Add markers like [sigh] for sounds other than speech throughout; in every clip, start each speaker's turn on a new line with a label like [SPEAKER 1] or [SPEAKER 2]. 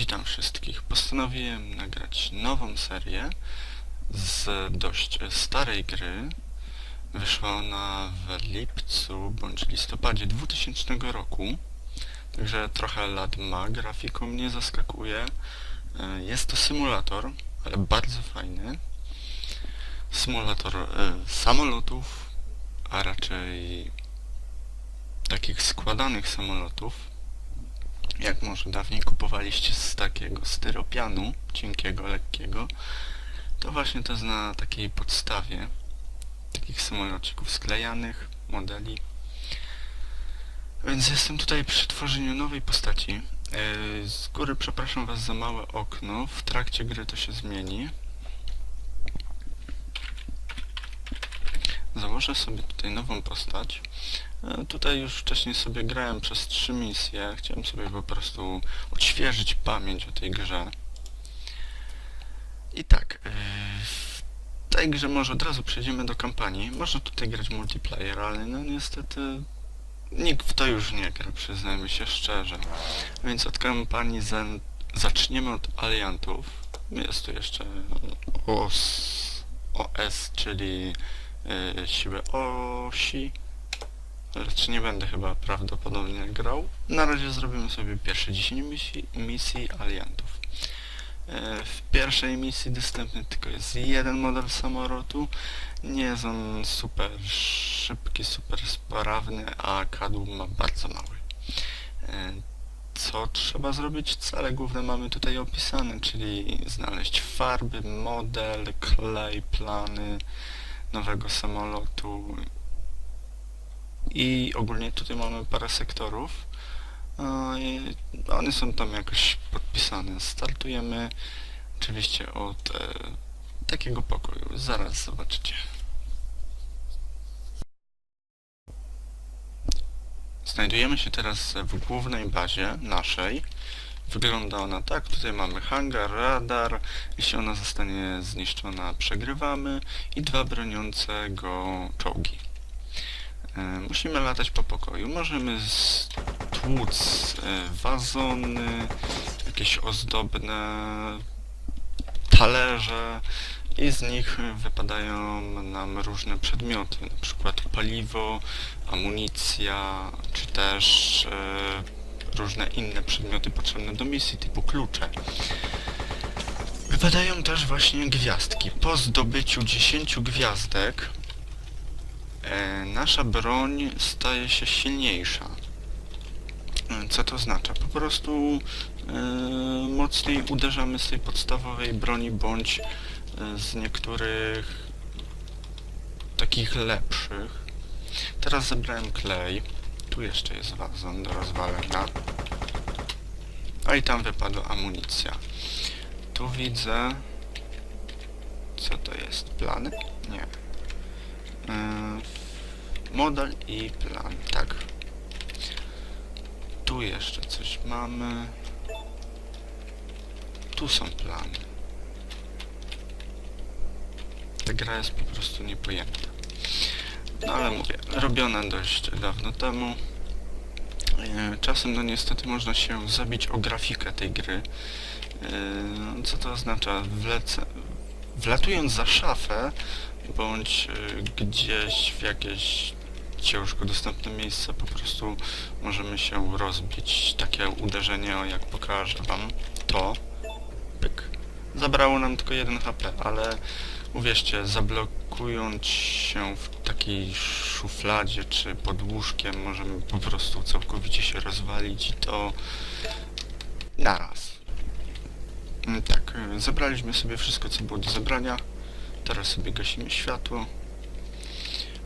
[SPEAKER 1] Witam wszystkich. Postanowiłem nagrać nową serię z dość starej gry. Wyszła ona w lipcu bądź listopadzie 2000 roku. Także trochę lat ma, grafiką mnie zaskakuje. E, Jest to symulator, ale bardzo fajny. Symulator e, samolotów, a raczej takich składanych samolotów jak może dawniej kupowaliście z takiego styropianu, cienkiego, lekkiego, to właśnie to jest na takiej podstawie takich samolocików sklejanych, modeli. Więc jestem tutaj przy tworzeniu nowej postaci. Yy, Z góry przepraszam was za małe okno, w trakcie gry to się zmieni. Założę sobie tutaj nową postać. E, Tutaj już wcześniej sobie grałem przez trzy misje. Chciałem sobie po prostu odświeżyć pamięć o tej grze. I tak, e, w tej grze może od razu przejdziemy do kampanii. Można tutaj grać multiplayer, ale no niestety nikt w to już nie gra, przyznajmy się szczerze. Więc od kampanii za, zaczniemy od aliantów. Jest tu jeszcze OS, OS czyli e, siłę osi. Lecz nie będę chyba prawdopodobnie grał. Na razie zrobimy sobie pierwsze 10 misji, misji aliantów. E, W pierwszej misji dostępny tylko jest jeden model samolotu. Nie jest on super szybki, super sprawny, a kadłub ma bardzo mały. Co trzeba zrobić? Cele główne mamy tutaj opisane, czyli znaleźć farby, model, klej, plany nowego samolotu i ogólnie tutaj mamy parę sektorów. I One są tam jakoś podpisane. Startujemy oczywiście od e, takiego pokoju. Zaraz zobaczycie. Znajdujemy się teraz w głównej bazie naszej. Wygląda ona tak, tutaj mamy hangar, radar, jeśli ona zostanie zniszczona. Przegrywamy. I dwa broniące go czołgi. E, Musimy latać po pokoju. Możemy stłuc e, wazony, jakieś ozdobne talerze. I z nich wypadają nam różne przedmioty, na przykład paliwo, amunicja, czy też e, różne inne przedmioty potrzebne do misji, typu klucze. Wypadają też właśnie gwiazdki. Po zdobyciu 10 gwiazdek e, nasza broń staje się silniejsza. E, Co to oznacza? Po prostu e, mocniej uderzamy z tej podstawowej broni bądź e, z niektórych takich lepszych. Teraz zebrałem klej. Tu jeszcze jest wazon do rozwalenia. A i tam wypadła amunicja. Tu widzę... Co to jest? Plany? Nie. Yy, model i plan, tak. Tu jeszcze coś mamy. Tu są plany. Ta gra jest po prostu niepojęta. No ale mówię, robiona dość dawno temu. E, Czasem no niestety można się zabić o grafikę tej gry. E, Co to oznacza? Wlece... Wlatując za szafę, bądź e, gdzieś w jakieś ciężko dostępne miejsce, po prostu możemy się rozbić. Takie uderzenie, jak pokażę wam, to pyk. Zabrało nam tylko 1 HP, ale uwierzcie, zablokując się w takiej szufladzie czy pod łóżkiem, możemy po prostu całkowicie się rozwalić i to naraz. Mm, Tak, y, zebraliśmy sobie wszystko, co było do zebrania. Teraz sobie gasimy światło.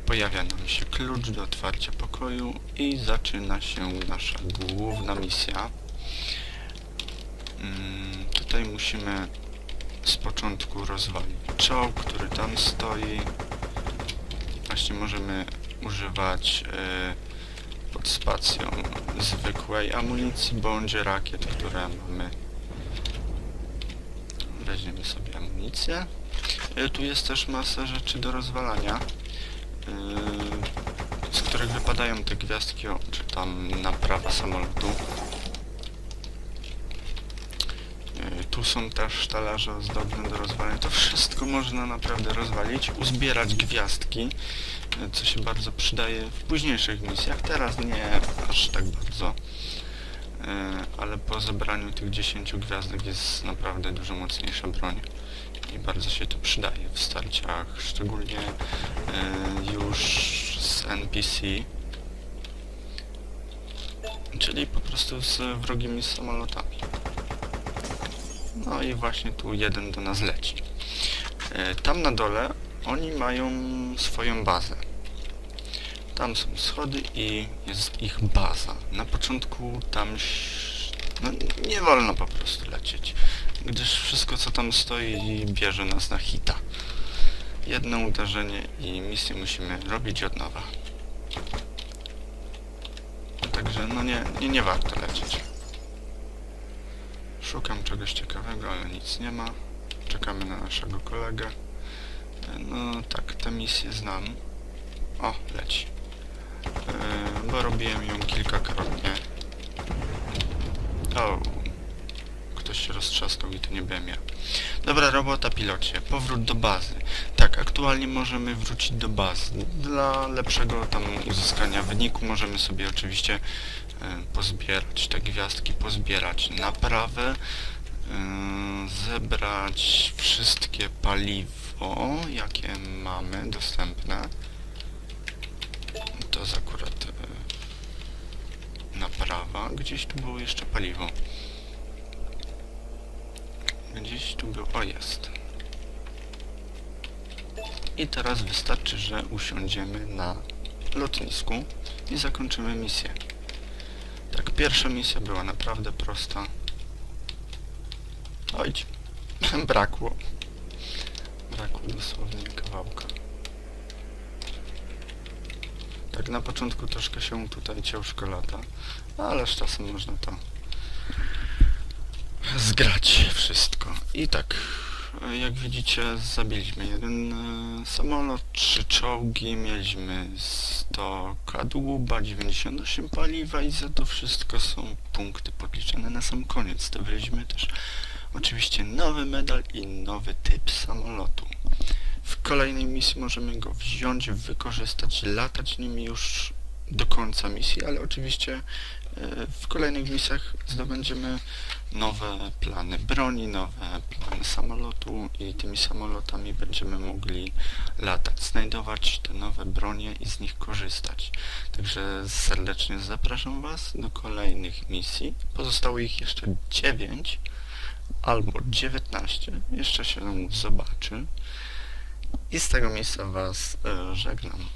[SPEAKER 1] Pojawia nam się klucz do otwarcia pokoju i zaczyna się nasza główna misja. Mm, Tutaj musimy z początku rozwalić czołg, który tam stoi. Właśnie możemy używać y, pod spacją zwykłej amunicji bądź rakiet, które mamy. Weźmiemy sobie amunicję. Y, tu jest też masa rzeczy do rozwalania, y, z których wypadają te gwiazdki, o, czy tam naprawa samolotu. Tu są też talerze ozdobne do rozwalenia. To wszystko można naprawdę rozwalić, uzbierać gwiazdki, co się bardzo przydaje w późniejszych misjach. Teraz nie aż tak bardzo. E, Ale po zebraniu tych 10 gwiazdek jest naprawdę dużo mocniejsza broń i bardzo się to przydaje w starciach, szczególnie e, już z NPC, czyli po prostu z wrogimi samolotami. No i właśnie tu jeden do nas leci. E, Tam na dole oni mają swoją bazę. Tam są schody i jest ich baza. Na początku tam no, nie wolno po prostu lecieć, gdyż wszystko co tam stoi bierze nas na hita. Jedno uderzenie i misję musimy robić od nowa. Także no nie, nie, nie warto lecieć. Szukam czegoś ciekawego, ale nic nie ma. Czekamy na naszego kolegę. No tak, tę misję znam. O, leci. E, bo robiłem ją kilkakrotnie. O, ktoś się roztrzaskał i to nie byłem ja. Dobra robota pilocie, powrót do bazy. Tak, aktualnie możemy wrócić do bazy. Dla lepszego tam uzyskania wyniku możemy sobie oczywiście e, pozbierać te gwiazdki, pozbierać naprawę, e, zebrać wszystkie paliwo, jakie mamy dostępne. To jest akurat e, naprawa. Gdzieś tu było jeszcze paliwo. Gdzieś tu było... O, jest. I teraz wystarczy, że usiądziemy na lotnisku i zakończymy misję. Tak, pierwsza misja była naprawdę prosta. Oj, [laughs] brakło. Brakło dosłownie kawałka. Tak, na początku troszkę się tutaj ciężko lata, ale z czasem można to zgrać wszystko. I tak, jak widzicie, zabiliśmy jeden e, samolot, trzy czołgi, mieliśmy 100 kadłuba, 98 paliwa i za to wszystko są punkty podliczone na sam koniec. Zdobyliśmy też oczywiście nowy medal i nowy typ samolotu. W kolejnej misji możemy go wziąć, wykorzystać, latać nim już do końca misji, ale oczywiście e, w kolejnych misjach zdobędziemy nowe plany broni, nowe plany samolotu i tymi samolotami będziemy mogli latać, znajdować te nowe bronie i z nich korzystać. Także serdecznie zapraszam Was do kolejnych misji. Pozostało ich jeszcze 9 albo 19, jeszcze się zobaczy. I z tego miejsca Was e, żegnam.